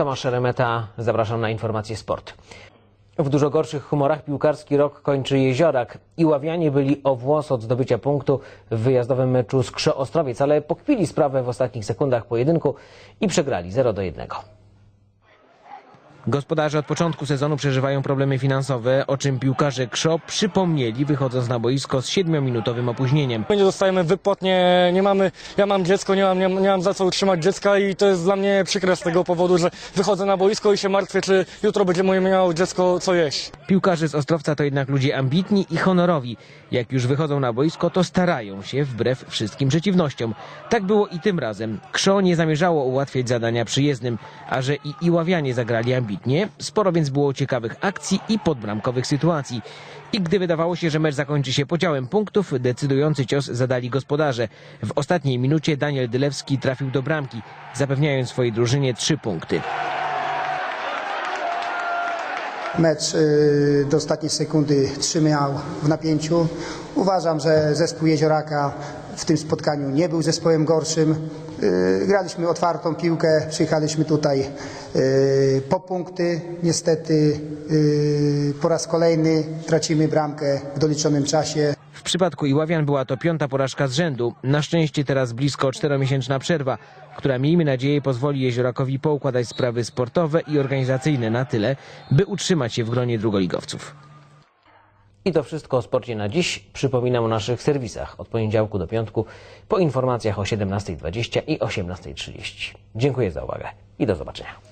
Tomasz Szeremeta, zapraszam na informacje sport. W dużo gorszych humorach piłkarski rok kończy Jeziorak. I Ławianie byli o włos od zdobycia punktu w wyjazdowym meczu z Krzo Ostrowiec, ale pokpili sprawę w ostatnich sekundach pojedynku i przegrali 0 do 1. Gospodarze od początku sezonu przeżywają problemy finansowe, o czym piłkarze Krzo przypomnieli wychodząc na boisko z 7-minutowym opóźnieniem. My nie dostajemy wypłat, nie, nie mamy, ja mam dziecko, nie mam, nie, nie mam za co utrzymać dziecka i to jest dla mnie przykre z tego powodu, że wychodzę na boisko i się martwię, czy jutro będzie moje miało dziecko co jeść. Piłkarze z Ostrowca to jednak ludzie ambitni i honorowi. Jak już wychodzą na boisko, to starają się wbrew wszystkim przeciwnościom. Tak było i tym razem. Krzo nie zamierzało ułatwiać zadania przyjezdnym, a że i Iławianie zagrali ambitnie, sporo więc było ciekawych akcji i podbramkowych sytuacji. I gdy wydawało się, że mecz zakończy się podziałem punktów, decydujący cios zadali gospodarze. W ostatniej minucie Daniel Dylewski trafił do bramki, zapewniając swojej drużynie trzy punkty. Mecz y, do ostatniej sekundy trzymał w napięciu. Uważam, że zespół Jezioraka w tym spotkaniu nie był zespołem gorszym. Y, Graliśmy otwartą piłkę, przyjechaliśmy tutaj y, po punkty. Niestety po raz kolejny tracimy bramkę w doliczonym czasie. Przypadku Iławian była to piąta porażka z rzędu. Na szczęście teraz blisko czteromiesięczna przerwa, która miejmy nadzieję pozwoli Jeziorakowi poukładać sprawy sportowe i organizacyjne na tyle, by utrzymać się w gronie drugoligowców. I to wszystko o sporcie na dziś. Przypominam o naszych serwisach od poniedziałku do piątku po informacjach o 17.20 i 18.30. Dziękuję za uwagę i do zobaczenia.